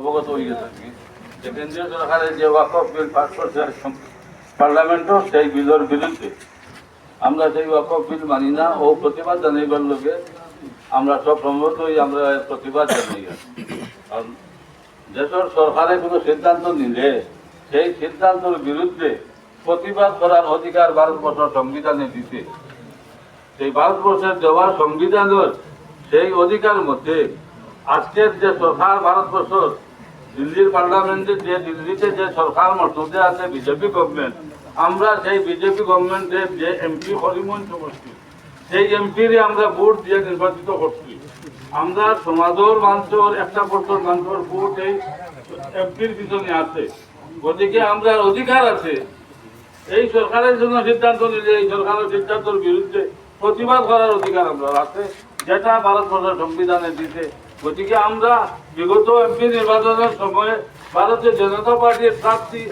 অবগত হয়ে থাকি যে কেন্দ্রীয় সরকারের যে ওয়াকফ বিল পাস করছে পার্লামেন্টও সেই বিলের বিরুদ্ধে। আমরা সেই ওয়াকফ বিল মানি না ও প্রতিবাদ জানাইবার লোকে। আমরা সব সম্মত আমরা প্রতিবাদ জানাই আর দেশের সরকারে কোনো সিদ্ধান্ত নিলে, সেই সিদ্ধান্তের বিরুদ্ধে প্রতিবাদ করার অধিকার ভারতবর্ষ সংবিধানে দিতে সেই ভারতবর্ষের দেওয়া সংবিধানের সেই অধিকার মধ্যে আজকের যে সরকার ভারতবর্ষ দিল্লির পার্লামেন্টে যে দিল্লিতে যে সরকার মর্তদে আছে বিজেপি গভর্নমেন্ট আমরা সেই বিজেপি গভর্নমেন্টের যে এমপি হরিমন সমষ্টি সেই এমপিরে আমরা ভোট দিয়ে নির্বাচিত করছি। আমরা সমাজের মানুষের একটা বছর মানুষের ভোট এই এমপির পিছনে আছে। গতিকে আমরা অধিকার আছে। এই সরকারের জন্য সিদ্ধান্ত নিলে, এই সরকারের সিদ্ধান্তের বিরুদ্ধে প্রতিবাদ করার অধিকার আমরা আছে, যেটা ভারতবর্ষের সংবিধানে দিতে গতিকে আমরা বিগত এমপি নির্বাচনের সময়ে ভারতীয় জনতা পার্টির প্রার্থী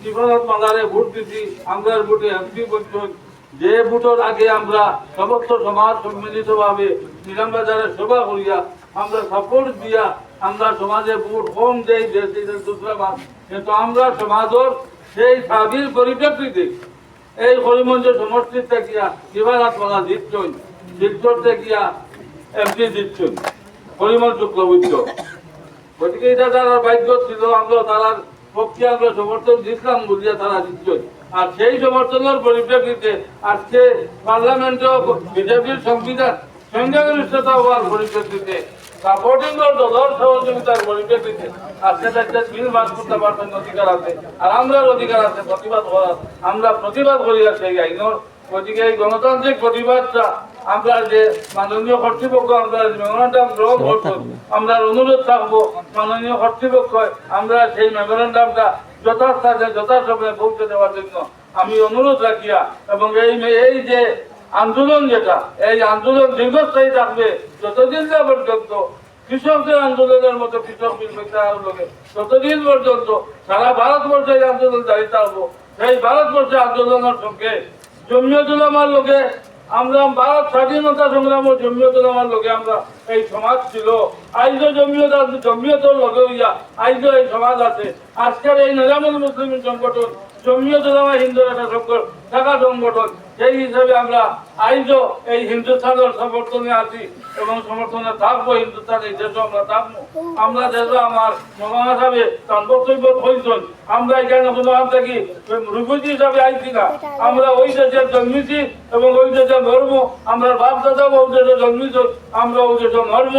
শিবনাথ মালারে ভোট দিছি, আমরা ভোটে এমপি পর্যন্ত যে ভোটের আগে আমরা সমস্ত সমাজ সম্মিলিতভাবে নিলামবাজারে সভা করিয়া আমরা সাপোর্ট দিয়া আমরা সমাজে ভোট কম দেই কিন্তু আমরা সমাজের সেই সাবির পরিপ্রেক্ষিতে এই হরিমঞ্চ সমষ্টির থাকিয়া শিবারাত মালা জিতছই শিলচর থাকিয়া এমপি জিতছই হরিমঞ্চ শুক্লবৈদ্য গতিকে এটা তারা বাধ্য ছিল আমরা তারার পক্ষে আমরা সমর্থন দিচ্ছিলাম বলিয়া তারা জিতছই আর সেই সমর্থনের পরিপ্রেক্ষিতে আজকে পার্লামেন্টও বিজেপির সংবিধান সংখ্যাগরিষ্ঠতা হওয়ার পরিপ্রেক্ষিতে সাপোর্টিং দলের সহযোগিতার পরিপ্রেক্ষিতে আজকে বিল করতে অধিকার আছে, আর আমরার অধিকার আছে, প্রতিবাদ করার, আমরা প্রতিবাদ করি আছে এই আইনের গতিকে এই গণতান্ত্রিক প্রতিবাদটা আমরা যে মাননীয় কর্তৃপক্ষ আমরা মেমোরান্ডাম গ্রহণ করব আমরা অনুরোধ থাকব মাননীয় কর্তৃপক্ষ আমরা সেই মেমোরান্ডামটা যথাস্থানে যথাসময়ে পৌঁছে দেওয়ার জন্য। আমি অনুরোধ রাখিয়া এবং এই এই যে আন্দোলন যেটা এই আন্দোলন দীর্ঘস্থায়ী থাকবে যতদিন না পর্যন্ত কৃষকদের আন্দোলনের মতো কৃষক লোকে ততদিন পর্যন্ত সারা ভারতবর্ষে এই আন্দোলন জারি থাকব। সেই ভারতবর্ষে আন্দোলনের সঙ্গে জমিয়তুলামার লোকে আমরা ভারত স্বাধীনতা সংগ্রাম ও আমার লগে আমরা এই সমাজ ছিল। আইজ জমিয়ত জমিয়তর লগে হইয়া আইজ এই সমাজ আছে। আজকের এই নিজামুল মুসলিম সংগঠন জমিয়তুলামা হিন্দু একটা সংগঠন থাকা সংগঠন। সেই হিসাবে আমরা আইজও এই হিন্দুস্তানের সমর্থনে আছি এবং সমর্থনে থাকব হিন্দুস্তান এই দেশে আমরা থাকব। আমরা দেশে আমার মহামা সাহেবে তার বক্তব্য হয়েছেন আমরা এখানে কোনো আম থাকি রুপুজি হিসাবে আইছি না? আমরা ওই দেশে জন্মেছি এবং ওই দেশে ধর্ম আমরা বাপ দাদা ওই দেশে জন্মেছি আমরা ওই দেশে ধর্ম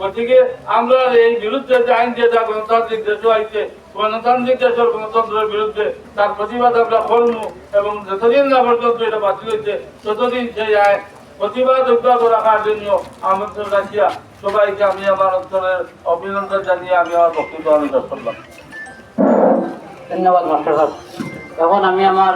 গতিকে আমরা এই বিরুদ্ধে যে আইন যেটা গণতান্ত্রিক দেশ আইছে গণতান্ত্রিক দেশের গণতন্ত্রের বিরুদ্ধে তার প্রতিবাদ আমরা করব এবং যতদিন না পর্যন্ত এটা বাতিল হয়েছে, ততদিন সেই আইন প্রতিবাদ অব্যাহত রাখার জন্য আমন্ত্রণ রাখিয়া সবাইকে আমি আমার অঞ্চলের অভিনন্দন জানিয়ে আমি আমার বক্তব্য আমি করলাম ধন্যবাদ, মাস্টার এখন আমি আমার